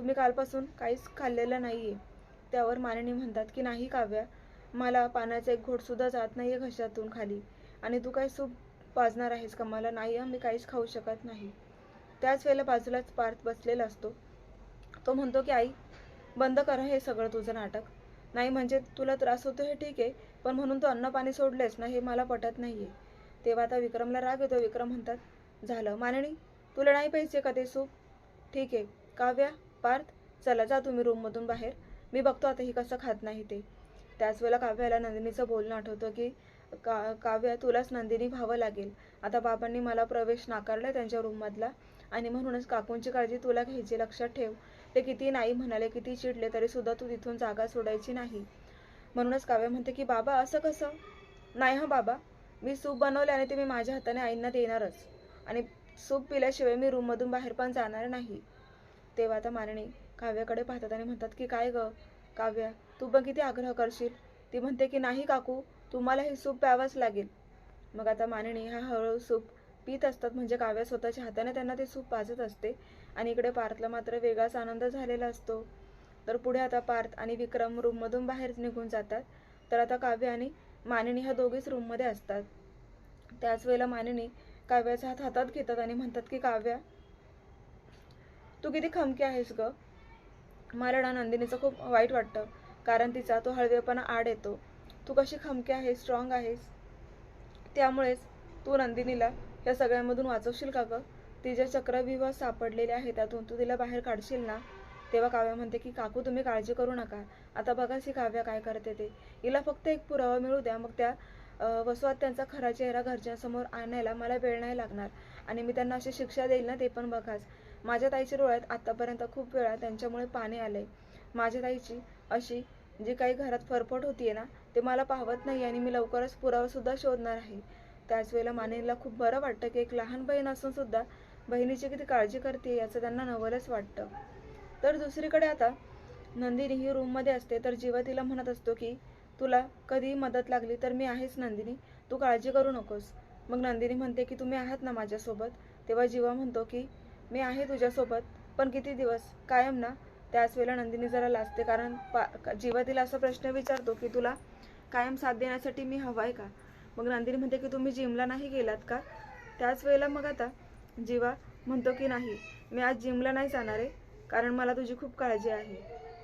तुम्ही कालपासून काहीच खाल्लेलं नाही आहे त्यावर मानिनी म्हणतात की नाही काव्या मला पाण्याचा एक घोटसुद्धा जात नाही आहे घशातून खाली. आणि तू काय सूप पाजणार आहेस का? मला नाही आहे मी काहीच खाऊ शकत नाही. त्याच वेळेला बाजूलाच पार्थ बसलेला असतो. तो म्हणतो की आई बंद कर हे सगळं तुझं नाटक. नाही म्हणजे तुला त्रास होतो हे ठीक आहे पण म्हणून तू अन्न पाणी सोडलेस ना हे मला पटत नाही आहे तेव्हा आता विक्रमला राग येतो. विक्रम म्हणतात झालं. मानणी तुला नाही पाहिजे का ते सूप? ठीक आहे. काव्या पार्थ चला जा तुम्ही रूममधून बाहेर. मी बघतो आता ही कसं खात नाही ते. त्याच वेळेला काव्याला नंदिनीचं बोलणं आठवतं की का काव्या तुलाच नंदिनी व्हावं लागेल. आता बाबांनी मला प्रवेश नाकारला त्यांच्या रूममधला आणि म्हणूनच काकूंची काळजी तुला घ्यायची लक्षात ठेव. ते किती नाही म्हणाले किती चिडले तरी सुद्धा तू तिथून जागा सोडायची नाही. म्हणूनच काव्य म्हणते की बाबा असं कसं? नाही हं बाबा. मी सूप बनवले आणि ते मी माझ्या हाताने आईंना देणारच. आणि सूप पिल्याशिवाय मी रूममधून बाहेर पण जाणार नाही. तेव्हा आता मारणी काव्याकडे पाहतात आणि म्हणतात की काय ग काव्या तू पण किती आग्रह करशील. ती म्हणते की नाही काकू तुम्हाला हे सूप प्यावंच लागेल. मग आता मानणी हा हळूहळू सूप पित असतात. म्हणजे काव्या स्वतःच्या हाताने त्यांना ते सूप पाजत असते आणि इकडे पार्थला मात्र वेगळाच आनंद झालेला असतो. तर पुढे आता पार्थ आणि विक्रम रूममधून बाहेर निघून जातात. तर आता काव्य आणि मानिनी ह्या दोघीच रूममध्ये असतात. त्याच वेळेला मानिनी काव्याचा हात हातात घेतात आणि म्हणतात की काव्या तू किती खमकी आहेस ग? मला ना नंदिनीचं खूप वाईट वाटतं कारण तिचा तो हळवेपणा आड येतो. तू कशी खमकी आहेस स्ट्रॉंग आहेस? त्यामुळेच तू नंदिनीला या सगळ्यामधून वाचवशील का ग? तिच्या चक्रव्यूह सापडलेले आहे त्यातून तू तिला बाहेर काढशील ना? तेव्हा काव्या म्हणते की काकू तुम्ही काळजी करू नका. आता बघाच ही काव्या काय करते ते. हिला फक्त एक पुरावा मिळू द्या. मग त्या वसुवात त्यांचा खरा चेहरा घरच्यांसमोर आणायला मला वेळ नाही लागणार. आणि मी त्यांना अशी शिक्षा देईल ना ते पण बघाच. माझ्या ताईच्या डोळ्यात आतापर्यंत खूप वेळा त्यांच्यामुळे पाणी आलंय. माझ्या ताईची अशी जी काही घरात फरफट होतीये ना ते मला पाहवत नाही आणि मी लवकरच पुरावा सुद्धा शोधणार आहे. त्याच वेळेला मानेला खूप बरं वाटतं की एक लहान बहीण असून सुद्धा बहिणीची किती काळजी करते याचं त्यांना नवलच वाटतं. तर दुसरीकडे आता नंदिनी ही रूममध्ये असते तर जीवा तिला म्हणत असतो की तुला कधी मदत लागली तर मी आहेच नंदिनी तू काळजी करू नकोस. मग नंदिनी म्हणते की तुम्ही आहात ना माझ्यासोबत? तेव्हा जीवा म्हणतो की मी आहे तुझ्यासोबत पण किती दिवस? कायम ना? त्याच वेळेला नंदिनी जरा लाजते कारण पा जीवा तिला असा प्रश्न विचारतो की तुला कायम साथ देण्यासाठी मी हवा आहे का? मग नंदिनी म्हणते की तुम्ही जिमला नाही गेलात का? त्याच वेळेला मग आता जीवा म्हणतो की नाही मी आज जिमला नाही जाणार आहे कारण मला तुझी खूप काळजी आहे.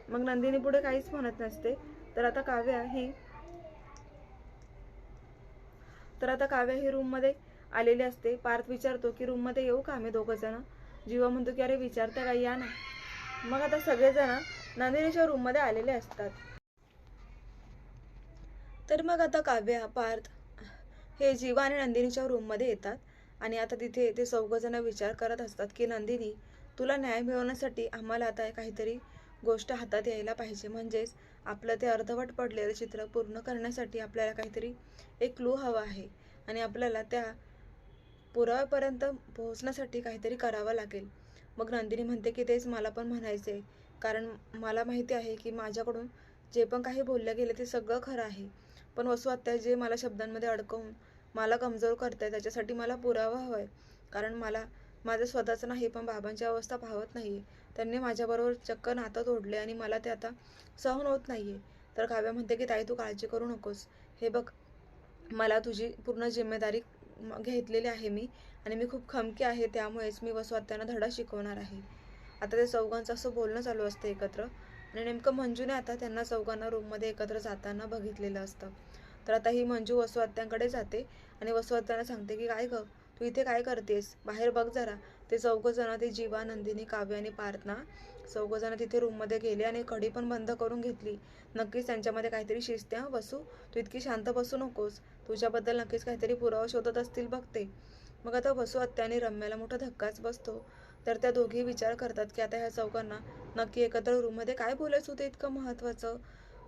मग नंदिनी पुढे काहीच म्हणत नसते. तर आता काव्या ही तर आता काव्या ही रूममध्ये आलेली असते. पार्थ विचारतो की रूममध्ये येऊ का आम्ही दोघंजणं जीवा म्हणतो की अरे विचारता काही या ना. मग आता सगळेजण नंदिनीच्या रूममध्ये आलेले असतात. तर मग आता काव्या पार्थ हे जीवा आणि नंदिनीच्या रूममध्ये येतात. आणि आता तिथे ते चौघजण विचार करत असतात की नंदिनी तुला न्याय मिळवण्यासाठी आम्हाला आता काहीतरी गोष्ट हातात यायला पाहिजे. म्हणजेच आपलं ते अर्धवट पडलेलं चित्र पूर्ण करण्यासाठी आपल्याला काहीतरी एक क्लू हवा आहे. आणि आपल्याला त्या पुराव्यापर्यंत पोहोचण्यासाठी काहीतरी करावं लागेल. मग नंदिनी म्हणते की तेच मला पण म्हणायचं आहे कारण मला माहिती आहे की माझ्याकडून जे पण काही बोललं गेलं ते सगळं खरं आहे. पण वसू आत्या जे मला शब्दांमध्ये अडकवून मला कमजोर करताय त्याच्यासाठी मला पुरावा हवा आहे कारण मला माझं स्वतःचं नाही पण बाबांची अवस्था पाहत नाही त्यांनी माझ्याबरोबर चक्क नातं तोडले आणि मला ते आता सहन होत नाही आहे तर काव्या म्हणते की ताई तू काळजी करू नकोस. हे बघ मला तुझी पूर्ण जिम्मेदारी घेतलेले आहे मी आणि मी खूप खमकी आहे त्यामुळेच मी वसवात्यांना धडा शिकवणार आहे. आता ते चौघांचं असं बोलणं चालू असतं एकत्र आणि नेमकं मंजूने आता त्यांना चौघांना रूममध्ये एकत्र जाताना बघितलेलं असतं. तर आता ही मंजू वसवात्यांकडे जाते आणि वसवात्यांना सांगते की काय गं? तू इथे काय करतेस? बाहेर बघ जरा. ते चौघजण ते जीवा नंदिनी काव्य आणि पार्थना चौघजण तिथे रूममध्ये गेले आणि कडी पण बंद करून घेतली. नक्कीच त्यांच्यामध्ये काहीतरी शिस्त्या बसू. तू इतकी शांत बसू नकोस. तुझ्याबद्दल नक्कीच काहीतरी पुरावा शोधत असतील बघते. मग आता वसू आत्या रम्याला मोठा धक्काच बसतो. तर त्या दोघी विचार करतात की आता ह्या चौघांना नक्की एकत्र रूममध्ये काय बोलायचं होतं इतकं महत्त्वाचं?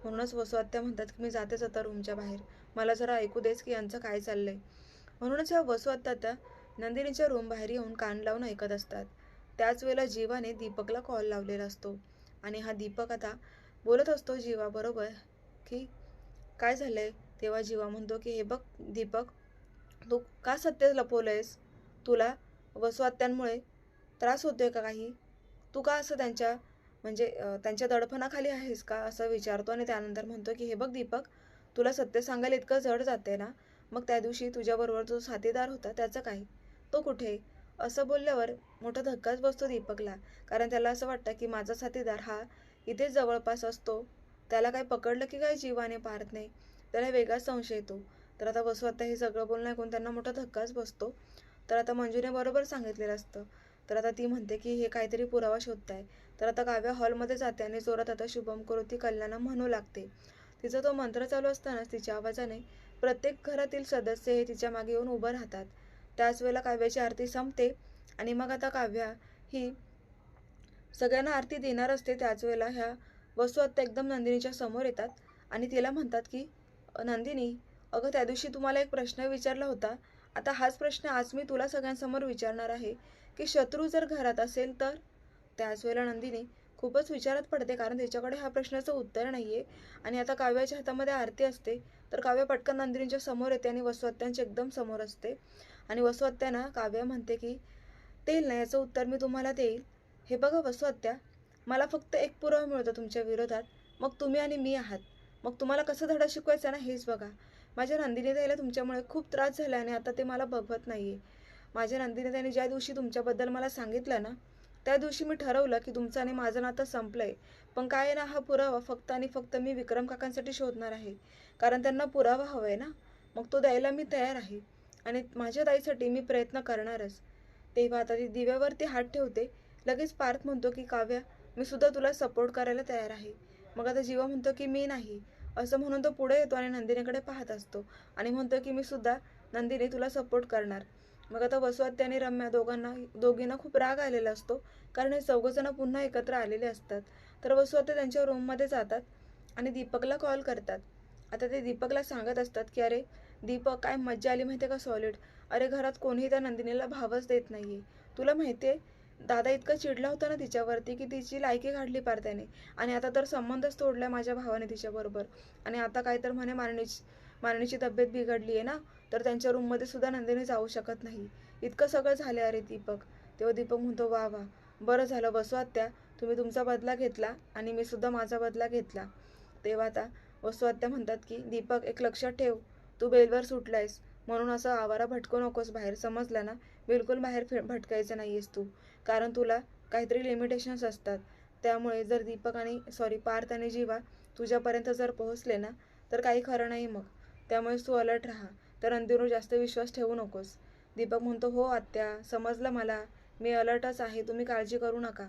म्हणूनच वसू आत्या म्हणतात की मी जातेच आता रूमच्या बाहेर. मला जरा ऐकू देस की यांचं काय चाललंय. म्हणूनच ह्या वसू आत्या त्या नंदिनीच्या रूम बाहेर येऊन कान लावून ऐकत असतात. त्याच वेळेला जीवाने दीपकला कॉल लावलेला असतो. आणि हा दीपक आता बोलत असतो जीवाबरोबर की काय झालंय? तेव्हा जीवा म्हणतो की हे बघ दीपक तू का सत्य लपवलंयस? तुला वसुआत्यांमुळे त्रास होतोय का काही? तू का असं त्यांच्या म्हणजे त्यांच्या दडपणाखाली आहेस का? असं विचारतो आणि त्यानंतर म्हणतो की हे बघ दीपक तुला सत्य सांगायला इतकं जड जाते ना मग त्या दिवशी तुझ्याबरोबर जो साथीदार होता त्याचं काय? तो कुठे? असं बोलल्यावर मोठा धक्काच बसतो दीपकला कारण त्याला असं वाटतं की माझा साथीदार हा इथेच जवळपास असतो. त्याला काय पकडलं की काय जीवाने पारत नाही? त्याला वेगळाच संशय येतो. तर आता वसू आता हे सगळं बोलणं ऐकून त्यांना मोठा धक्काच बसतो. तर आता मंजूने बरोबर सांगितलेलं असतं. तर आता ती म्हणते की हे काहीतरी पुरावा शोधताय. तर आता काव्या हॉलमध्ये जाते आणि जोरात आता शुभम करोती कल्याणा म्हणू लागते. तिचा तो मंत्र चालू असतानाच तिच्या आवाजाने प्रत्येक घरातील सदस्य हे तिच्यामागे येऊन उभं राहतात. त्याच वेळेला काव्याची आरती संपते आणि मग आता काव्या ही सगळ्यांना आरती देणार असते. त्याच वेळेला ह्या वस्तू आत्ता एकदम नंदिनीच्या समोर येतात आणि तिला म्हणतात की नंदिनी अगं त्या दिवशी तुम्हाला एक प्रश्न विचारला होता. आता हाच प्रश्न आज मी तुला सगळ्यांसमोर विचारणार आहे की शत्रू जर घरात असेल तर? त्याच वेळेला नंदिनी खूपच विचारात पडते कारण तिच्याकडे हा प्रश्नाचं उत्तर नाही आहे आणि आता काव्याच्या हातामध्ये आरती असते तर काव्य पटकन नंदिनीच्या समोर येते आणि वसुहत्यांच्या एकदम समोर असते. आणि वसुहत्यांना काव्य म्हणते की तेल ना याचं उत्तर मी तुम्हाला देईल. हे बघा वसुहत्या मला फक्त एक पुरावा मिळतो तुमच्या विरोधात. मग तुम्ही आणि मी आहात. मग तुम्हाला कसं धडा शिकवायचा ना हेच बघा. माझ्या नंदिनी तुमच्यामुळे खूप त्रास झाला आणि आता ते मला बघवत आहे माझ्या नंदिनी ज्या दिवशी तुमच्याबद्दल मला सांगितलं ना त्या दिवशी मी ठरवलं की तुमचं आणि माझं नातं संपलं आहे पण काय आहे ना हा पुरावा फक्त आणि फक्त मी विक्रम काकांसाठी शोधणार आहे. कारण त्यांना पुरावा हवा आहे ना. मग तो द्यायला मी तयार आहे. आणि माझ्या ताईसाठी मी प्रयत्न करणारच. तेव्हा आता ती दिव्यावरती हात ठेवते. लगेच पार्थ म्हणतो की काव्या मी सुद्धा तुला सपोर्ट करायला तयार आहे. मग आता जीवा म्हणतो की मी नाही असं म्हणून तो पुढे येतो आणि नंदिनीकडे पाहत असतो. आणि म्हणतो की मी सुद्धा नंदिनी तुला सपोर्ट करणार. मग आता वसुआत्या आणि रम्या दोघांना दोघींना खूप राग आलेला असतो. कारण हे चौघजणं पुन्हा एकत्र आलेले असतात. तर वसुआत्या त्यांच्या रूममध्ये जातात आणि दीपकला कॉल करतात. आता ते दीपकला सांगत असतात की अरे दीपक काय मज्जा आली माहिती आहे का सॉलिड अरे घरात कोणीही त्या नंदिनीला भावच देत नाही आहे तुला माहिती आहे दादा इतका चिडला होता ना तिच्यावरती की तिची लायकी काढली पार त्याने. आणि आता तर संबंधच तोडलाय माझ्या भावाने तिच्याबरोबर. आणि आता काय तर म्हणे मारणीची मारणीची तब्येत बिघडली आहे ना तर त्यांच्या रूममध्ये सुद्धा नंदिनी जाऊ शकत नाही. इतकं सगळं झालं अरे दीपक. तेव्हा दीपक म्हणतो वा वा बरं झालं बसू आत्या. तुम्ही तुमचा बदला घेतला आणि मी सुद्धा माझा बदला घेतला. तेव्हा आता वसू आत्या म्हणतात की दीपक एक लक्षात ठेव. तू बेलवर सुटलायस. म्हणून असं आवारा भटकू नकोस बाहेर समजलं ना? बिलकुल बाहेर फि भटकायचं नाही आहेस तू. कारण तुला काहीतरी लिमिटेशन्स असतात. त्यामुळे जर दीपक आणि सॉरी पार्थ आणि जीवा तुझ्यापर्यंत जर पोहोचले ना तर काही खरं नाही मग. त्यामुळेच तू अलर्ट राहा. तर अंधीवर जास्त विश्वास ठेवू नकोस. दीपक म्हणतो हो आत्या समजलं मला. मी अलर्टच आहे. तुम्ही काळजी करू नका.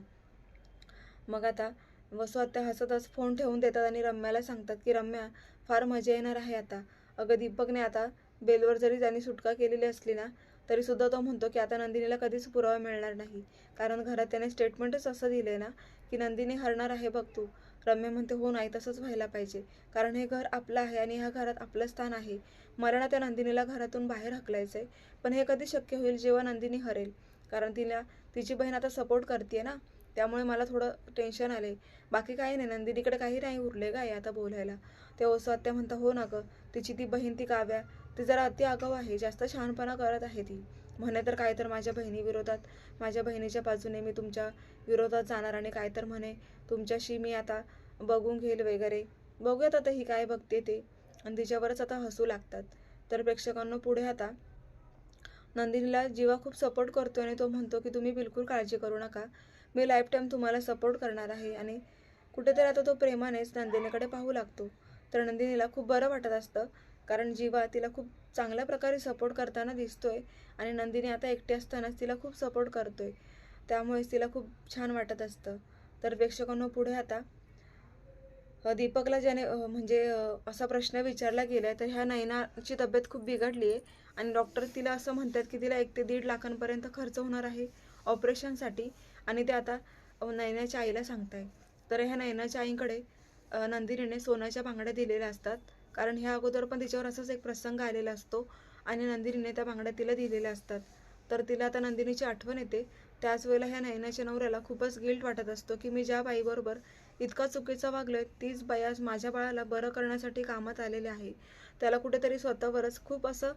मग आता वसू आत्या हसतच फोन ठेवून देतात आणि रम्याला सांगतात की रम्या फार मजा येणार आहे आता. अगं दीपकने आता बेलवर जरी त्यांनी सुटका केलेली असली ना तरी सुद्धा तो म्हणतो की आता नंदिनीला कधीच पुरावा मिळणार नाही. कारण घरात त्याने स्टेटमेंटच असं दिलंय ना की नंदिनी हरणार आहे बघ तू. रम्य म्हणते हो नाही तसंच व्हायला पाहिजे. कारण हे घर आपलं आहे आणि ह्या घरात आपलं स्थान आहे. मला ना त्या नंदिनीला घरातून बाहेर हकलायचं आहे पण हे कधी शक्य होईल जेव्हा नंदिनी हरेल? कारण तिला तिची बहीण आता सपोर्ट करते ना. त्यामुळे मला थोडं टेन्शन आले बाकी काही नाही नंदिनीकडे काही नाही उरले काय आता बोलायला. ते ओसो आत्या म्हणता हो ना गं तिची ती बहीण ती काव्या ती जरा अति आगाऊ आहे जास्त शहाणपणा करत आहे ती. म्हणे तर काय तर माझ्या बहिणी विरोधात माझ्या बहिणीच्या बाजूने मी तुमच्या विरोधात जाणार आणि काय तर म्हणे तुमच्याशी मी आता बघून घेईल वगैरे. बघूयात आता ही काय बघते ते. आणि तिच्यावरच आता हसू लागतात. तर प्रेक्षकांना पुढे आता नंदिनीला जीवा खूप सपोर्ट करतो आणि तो म्हणतो की तुम्ही बिलकुल काळजी करू नका. मी लाईफ टाईम तुम्हाला सपोर्ट करणार आहे. आणि कुठेतरी आता तो प्रेमानेच नंदिनीकडे पाहू लागतो. तर नंदिनीला खूप बरं वाटत असतं. कारण जीवा तिला खूप चांगल्या प्रकारे सपोर्ट करताना दिसतोय आणि नंदिनी आता एकटी असतानाच तिला खूप सपोर्ट करतोय. त्यामुळेच तिला खूप छान वाटत असतं. तर प्रेक्षकांनो पुढे आता दीपकला ज्याने म्हणजे असा प्रश्न विचारला गेलाय तर ह्या नैनाची तब्येत खूप बिघडली आहे आणि डॉक्टर तिला असं म्हणतात की तिला एक ते दीड लाखांपर्यंत खर्च होणार आहे ऑपरेशनसाठी आणि ते आता नयनाच्या नैनाच्या आईला सांगताय. तर ह्या नैनाच्या आईकडे नंदिनीने सोन्याच्या बांगड्या दिलेल्या असतात. कारण ह्या अगोदर पण तिच्यावर असाच एक प्रसंग आलेला असतो आणि नंदिनीने त्या बांगड्या तिला दिलेल्या असतात. तर तिला आता नंदिनीची आठवण येते. त्याच वेळेला ह्या नैनाच्या नवऱ्याला खूपच गिल्ट वाटत असतो की मी ज्या बाईबरोबर इतका चुकीचा वागलोय तीच बाई आज माझ्या बाळाला बरं करण्यासाठी कामात आलेली आहे. त्याला कुठेतरी स्वतःवरच खूप असं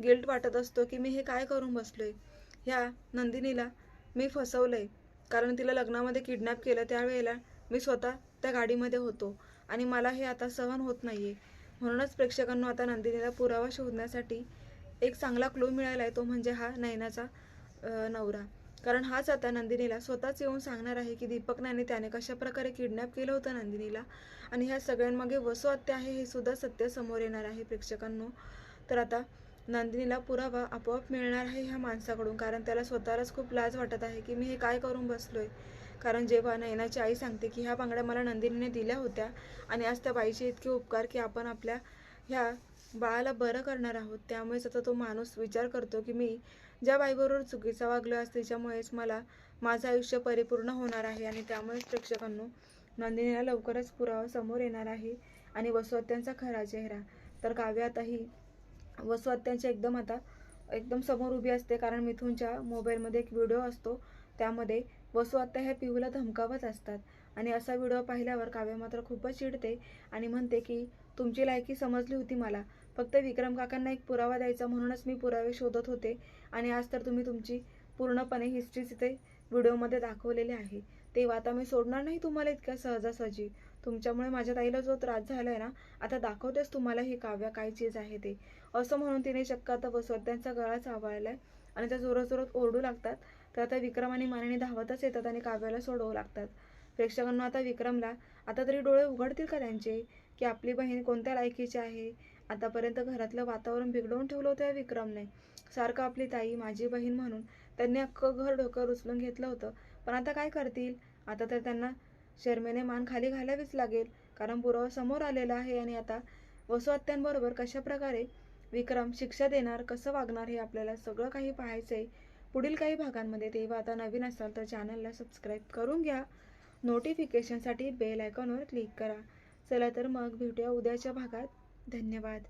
गिल्ट वाटत असतो की मी हे काय करून बसलोय? ह्या नंदिनीला मी फसवलंय. कारण तिला लग्नामध्ये किडनॅप केलं त्यावेळेला मी स्वतः त्या गाडीमध्ये होतो आणि मला हे आता सहन होत नाहीये. म्हणूनच प्रेक्षकांना आता नंदिनीला पुरावा शोधण्यासाठी एक चांगला क्लू मिळाला आहे तो म्हणजे हा नयनाचा नवरा. कारण हाच आता नंदिनीला स्वतःच येऊन सांगणार आहे की दीपक नाने त्याने कशा प्रकारे किडनॅप केलं होतं नंदिनीला. आणि ह्या सगळ्यांमागे वसुहत्या आहे हे सुद्धा सत्य समोर येणार आहे प्रेक्षकांनो. तर आता नंदिनीला पुरावा आपोआप मिळणार आहे ह्या माणसाकडून कारण त्याला स्वतःलाच खूप लाज वाटत आहे की मी हे काय करून बसलोय? कारण जेव्हा नयनाची आई सांगते की ह्या बांगड्या मला नंदिनीने दिल्या होत्या आणि आज त्या बाईचे इतके उपकार की आपण आपल्या ह्या बाळाला बरं करणार आहोत त्यामुळेच आता तो माणूस विचार करतो की मी ज्या बाईबरोबर चुकीचा वागलो आज तिच्यामुळेच मला माझं आयुष्य परिपूर्ण होणार आहे आणि त्यामुळेच प्रेक्षकांनो नंदिनीला लवकरच पुरावा समोर येणार आहे आणि वसुहत्यांचा खरा चेहरा. तर काव्य आताही वसुहत्यांच्या एकदम आता एकदम समोर उभी असते कारण मिथूनच्या मोबाईलमध्ये एक व्हिडिओ असतो त्यामध्ये वसुआत्या ह्या पिहूला धमकावत असतात. आणि असा व्हिडिओ पाहिल्यावर काव्य मात्र खूपच चिडते आणि म्हणते की तुमची लायकी समजली होती मला. फक्त विक्रम काकांना एक पुरावा द्यायचा म्हणूनच मी पुरावे शोधत होते. आणि आज तर तुम्ही तुमची पूर्णपणे हिस्ट्री तिथे व्हिडिओमध्ये दाखवलेली आहे. तेव्हा आता मी सोडणार नाही तुम्हाला इतक्या सहजासहजी. तुमच्यामुळे माझ्या ताईला जो त्रास झाला आहे ना आता दाखवतेच तुम्हाला ही काव्य काय चीज आहे ते. असं म्हणून तिने चक्क आता वसवत्यांचा गळा चावळलाय आणि त्या जोरात जोरात ओरडू लागतात. तर आता विक्रम आणि मानिनी धावतच येतात आणि काव्याला सोडवू लागतात. प्रेक्षकांना आता विक्रमला आता तरी डोळे उघडतील का त्यांचे? की आपली बहीण कोणत्या लायकीची आहे? आतापर्यंत घरातलं वातावरण बिघडवून ठेवलं होतं या विक्रमने. सारखं आपली ताई माझी बहीण म्हणून त्यांनी अख्खं घर डोकं उचलून घेतलं होतं. पण आता काय करतील? आता तर त्यांना शर्मेने मान खाली घालावीच लागेल कारण पुरावा समोर आलेला आहे आणि आता वसुहत्यांबरोबर कशा प्रकारे विक्रम शिक्षा देणार कसं वागणार हे आपल्याला सगळं काही पाहायचं आहे पुढील काही भागांमध्ये तेव्हा आता नवीन असाल तर चॅनलला सबस्क्राईब करून घ्या. नोटिफिकेशनसाठी बेल आयकॉनवर क्लिक करा. चला तर मग भेटूया उद्याच्या भागात. धन्यवाद.